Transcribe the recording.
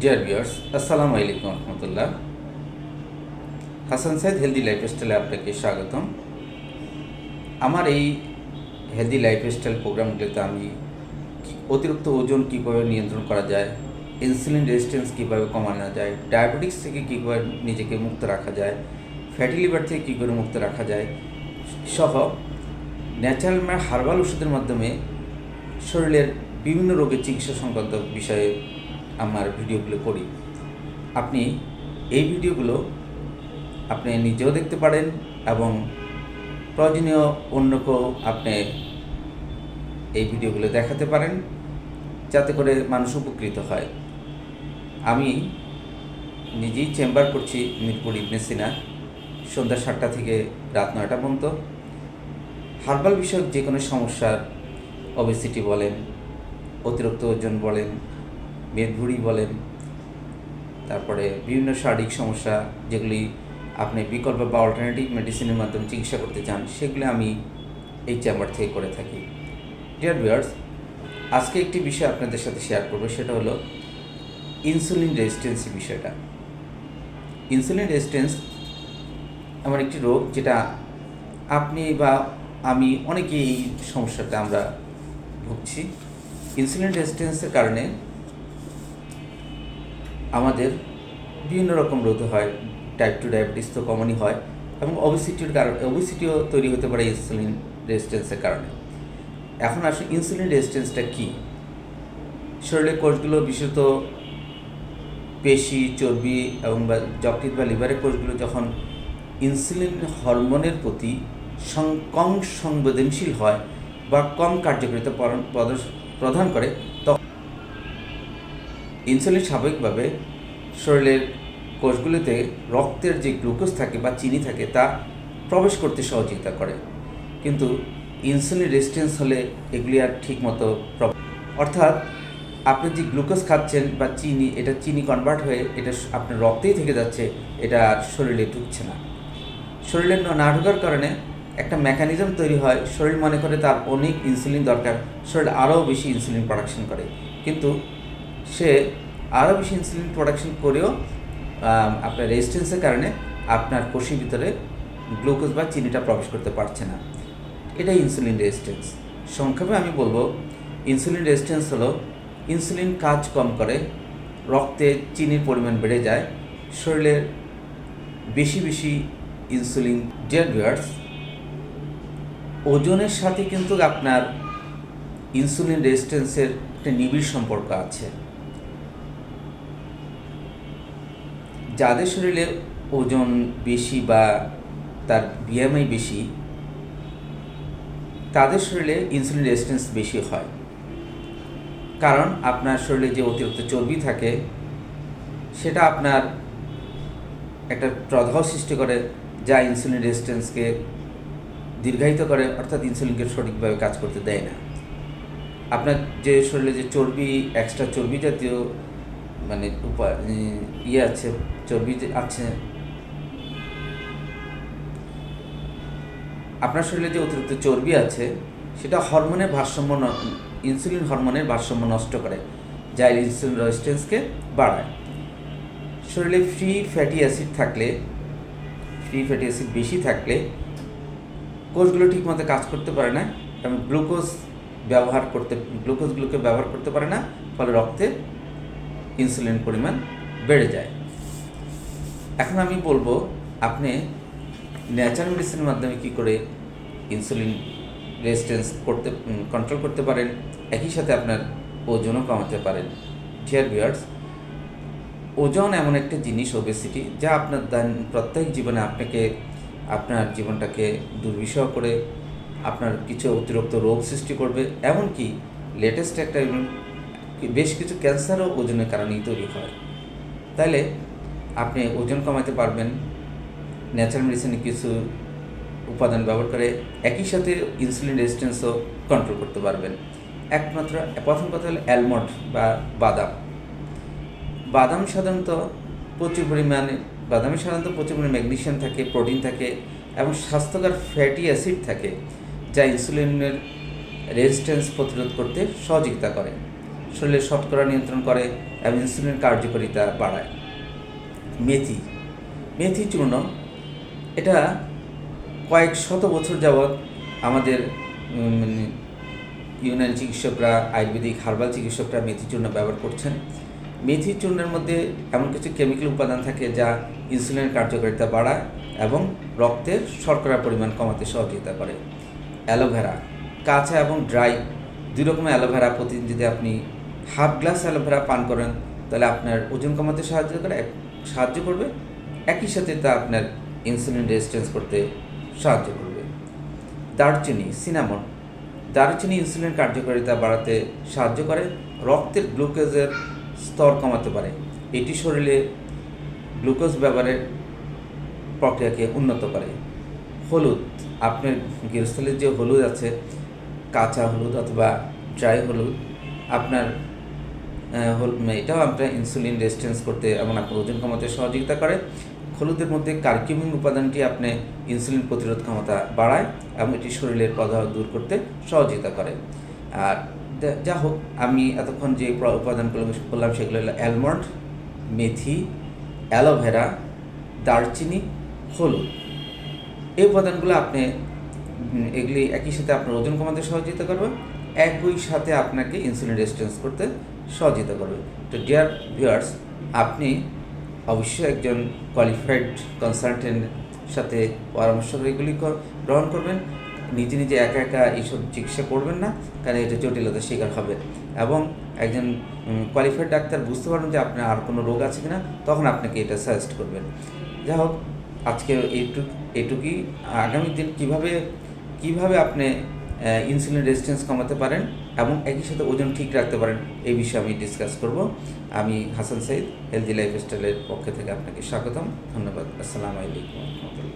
Dear viewers আসসালামু আলাইকুম রহমতুল্লাহ Hasan Saeed healthy লাইফস্টাইলে আপনাকে স্বাগতম। আমার এই হেলদি লাইফস্টাইল প্রোগ্রামগুলোতে আমি অতিরিক্ত ওজন কীভাবে নিয়ন্ত্রণ করা যায় ইনসুলিন রেজিস্ট্যান্স কীভাবে কমানো যায় ডায়াবেটিক্স থেকে কীভাবে নিজেকে মুক্ত রাখা যায় ফ্যাটি লিভার থেকে কী করে মুক্ত রাখা যায় সহ ন্যাচারাল হার্বাল ওষুধের মাধ্যমে শরীরের বিভিন্ন রোগের চিকিৎসা সংক্রান্ত বিষয়ে আমার ভিডিওগুলো করি। আপনি এই ভিডিওগুলো আপনি নিজেও দেখতে পারেন এবং প্রয়োজনীয় অন্যকেও আপনি এই ভিডিওগুলো দেখাতে পারেন, যাতে করে মানুষ উপকৃত হয়। আমি নিজেই চেম্বার করছি মিরপুর ইবনে সিনা সন্ধ্যা সাতটা থেকে রাত নয়টা পর্যন্ত। হার্বাল বিষয়ক যে কোনো সমস্যার ওবেসিটি বলেন, অতিরিক্ত ওজন বলেন মেদভুড়ি বলেন, তারপরে বিভিন্ন শারীরিক সমস্যা যেগুলি আপনি বিকল্প বা অল্টারনেটিভ মেডিসিনের মাধ্যমে চিকিৎসা করতে চান, সেগুলি আমি এই চেম্বার থেকে করে থাকি। ডিয়ার ভিউয়ার্স আজকে একটি বিষয় আপনাদের সাথে শেয়ার করব, সেটা হলো ইনসুলিন রেজিস্ট্যান্সি বিষয়টা। ইনসুলিন রেজিস্ট্যান্স এমন একটি রোগ যেটা আপনি বা আমি অনেকেই এই সমস্যাটা আমরা ভুগছি। ইনসুলিন রেজিস্ট্যান্সের কারণে আমাদের বিভিন্ন রকম রোগ হয় টাইপ টু ডায়াবেটিস তো কমনই হয় এবং ওবিসিটির কারণে ওবিসিটিও তৈরি হতে পারে ইনসুলিন রেজিস্ট্যান্সের কারণে। এখন আসলে ইনসুলিন রেজিস্ট্যান্সটা কী? শরীরের কোষগুলো বিশেষত পেশি, চর্বি এবং বা যকৃত বা লিভারের কোষগুলো যখন ইনসুলিন হরমোনের প্রতি কম সংবেদনশীল হয় বা কম কার্যকারিতা প্রদান করে ইনসুলিন স্বাভাবিকভাবে শরীরের কোষগুলিতে রক্তের যে গ্লুকোজ থাকে বা চিনি থাকে, তা প্রবেশ করতে সহযোগিতা করে। কিন্তু ইনসুলিন রেজিস্ট্যান্স হলে এগুলি আর ঠিকমতো অর্থাৎ আপনি যে গ্লুকোজ খাচ্ছেন বা চিনি, এটা চিনি কনভার্ট হয়ে এটা আপনার রক্তেই থেকে যাচ্ছে, এটা শরীরে ঢুকছে না। শরীরে না ঢোকার কারণে একটা মেকানিজম তৈরি হয়, শরীর মনে করে তার অনেক ইনসুলিন দরকার, শরীর আরও বেশি ইনসুলিন প্রোডাকশন করে। কিন্তু সে আরও বেশি ইনসুলিন প্রোডাকশন করেও আপনার রেজিস্ট্যান্সের কারণে আপনার কোষের ভিতরে গ্লুকোজ বা চিনিটা প্রবেশ করতে পারছে না। এটা ইনসুলিন রেজিস্ট্যান্স সংক্ষেপে আমি বলব ইনসুলিন রেজিস্ট্যান্স হলো ইনসুলিন কাজ কম করে, রক্তে চিনির পরিমাণ বেড়ে যায় শরীরের বেশি বেশি ইনসুলিন ডিয়ার ভিউয়ার্স ওজনের সাথে কিন্তু আপনার ইনসুলিন রেজিস্ট্যান্সের একটা নিবিড় সম্পর্ক আছে। যাদের শরীরে ওজন বেশি বা তার বিএমআই বেশি, তাদের শরীরে ইনসুলিন রেজিস্ট্যান্স বেশি হয়। কারণ আপনার শরীরে যে অতিরিক্ত চর্বি থাকে, সেটা আপনার একটা প্রদাহ সৃষ্টি করে যা ইনসুলিন রেজিস্ট্যান্সকে দীর্ঘায়িত করে, অর্থাৎ ইনসুলিনকে সঠিকভাবে কাজ করতে দেয় না। আপনার যে শরীরে যে চর্বি এক্সট্রা চর্বি জাতীয় মানে উপায় ইয়ে আছে, চর্বি আছে। আপনার শরীরে যে অতিরিক্ত চর্বি আছে, সেটা হরমোনের ভারসাম্য ইনসুলিন হরমোনের ভারসাম্য নষ্ট করে যা ইনসুলিন রেজিস্ট্যান্সকে বাড়ায়। শরীরে ফ্রি ফ্যাটি অ্যাসিড থাকলে ফ্রি ফ্যাটি অ্যাসিড বেশি থাকলে, কোষগুলো ঠিকমতো কাজ করতে পারে না এবং গ্লুকোজ ব্যবহার করতে গ্লুকোজগুলোকে ব্যবহার করতে পারে না, ফলে রক্তে ইনসুলিন পরিমাণ বেড়ে যায়। এখন আমি বলব, আপনি ন্যাচারাল মেডিসিনের মাধ্যমে কী করে ইনসুলিন রেজিস্ট্যান্স করতে কন্ট্রোল করতে পারেন, একই সাথে আপনার ওজনও কমাতে পারেন। ডিয়ার ভিউয়ার্স ওজন এমন একটা জিনিস ওবেসিটি যা আপনার প্রত্যেক জীবনে আপনাকে, আপনার জীবনটাকে দুর্বিষহ করে, আপনার কিছু অতিরিক্ত রোগ সৃষ্টি করবে। এমনকি লেটেস্ট একটা বেশ কিছু ক্যান্সারও ওজনের কারণেই তৈরি হয়। তাহলে আপনি ওজন কমাতে পারবেন ন্যাচারাল মেডিসিনে কিছু উপাদান ব্যবহার করে একই সাথে ইনসুলিন রেজিস্ট্যান্সও কন্ট্রোল করতে পারবেন। একমাত্র, প্রথম কথা হলো অ্যালমন্ড বা বাদাম। বাদাম সাধারণত প্রচুর পরিমাণে, বাদামে সাধারণত প্রচুর পরিমাণে ম্যাগনেশিয়াম থাকে প্রোটিন থাকে এবং স্বাস্থ্যকর ফ্যাটি অ্যাসিড থাকে, যা ইনসুলিনের রেজিস্ট্যান্স প্রতিরোধ করতে সহযোগিতা করে। শরীরের শতকরা নিয়ন্ত্রণ করে এবং ইনসুলিনের কার্যকারিতা বাড়ায়। মেথি। মেথি চূর্ণ, এটা কয়েক শত বছর যাবৎ আমাদের মানে ইউনানি চিকিৎসকরা, আয়ুর্বেদিক হার্বাল চিকিৎসকরা মেথি চূর্ণ ব্যবহার করছেন। মেথি চূর্ণের মধ্যে এমন কিছু কেমিক্যাল উপাদান থাকে যা ইনসুলিনের কার্যকারিতা বাড়ায় এবং রক্তের শর্করা পরিমাণ কমাতে সহযোগিতা করে। অ্যালোভেরা। কাঁচা এবং ড্রাই দুই রকমের অ্যালোভেরা প্রতিদিন যদি আপনি হাফ গ্লাস অ্যালোভেরা পান করেন, তাহলে আপনার ওজন কমাতে সাহায্য করে সাহায্য করবে। একই সাথে তা আপনার ইনসুলিন রেজিস্ট্যান্স করতে সাহায্য করবে। দারচিনি সিনামন দারচিনি ইনসুলিন কার্যকারিতা বাড়াতে সাহায্য করে, রক্তের গ্লুকোজের স্তর কমাতে পারে। এটি শরীরে গ্লুকোজ ব্যবহারের প্রক্রিয়াকে উন্নত করে। হলুদ, আপনার গৃহস্থলের যে হলুদ আছে, কাঁচা হলুদ অথবা ড্রাই হলুদ, আপনার এটাও আপনার ইনসুলিন রেজিস্ট্যান্স করতে এবং আপনার ওজন কমাতে সহযোগিতা করে। হলুদের মধ্যে কার্কিউমিন উপাদানটি আপনি ইনসুলিন প্রতিরোধ ক্ষমতা বাড়ায় এবং এটি শরীরের প্রদাহ দূর করতে সহযোগিতা করে। আর যা- হোক, আমি এতক্ষণ যে উপাদানগুলো বললাম সেগুলো হলো অ্যালমন্ড মেথি অ্যালোভেরা দারচিনি, হলুদ। এই উপাদানগুলো আপনি এগুলি একই সাথে আপনার ওজন কমাতে সহযোগিতা করবে। একই সাথে আপনাকে ইনসুলিন রেজিস্ট্যান্স করতে সহযোগিতা করবে। তো ডিয়ার ভিউয়ার্স আপনি অবশ্যই একজন কোয়ালিফাইড কনসালটেন্ট সাথে পরামর্শ এগুলি গ্রহণ করবেন। নিজে নিজে একা একা এইসব চিকিৎসা করবেন না, কারণ এটা জটিলতার শিকার হবে। এবং একজন কোয়ালিফাইড ডাক্তার বুঝতে পারবেন যে আপনার আর কোনো রোগ আছে কিনা, তখন আপনাকে এটা সাজেস্ট করবেন। যাই হোক, আজকে এইটুক এইটুকুই আগামী দিন কীভাবে কীভাবে আপনি ইনসুলিন রেজিস্ট্যান্স কমাতে পারেন এবং একই সাথে ওজন ঠিক রাখতে পারেন। এই বিষয়ে আমি ডিসকাস করব। আমি হাসান সাইদ হেলদি লাইফস্টাইলের পক্ষ থেকে আপনাকে স্বাগতম। ধন্যবাদ। আসসালামু আলাইকুম।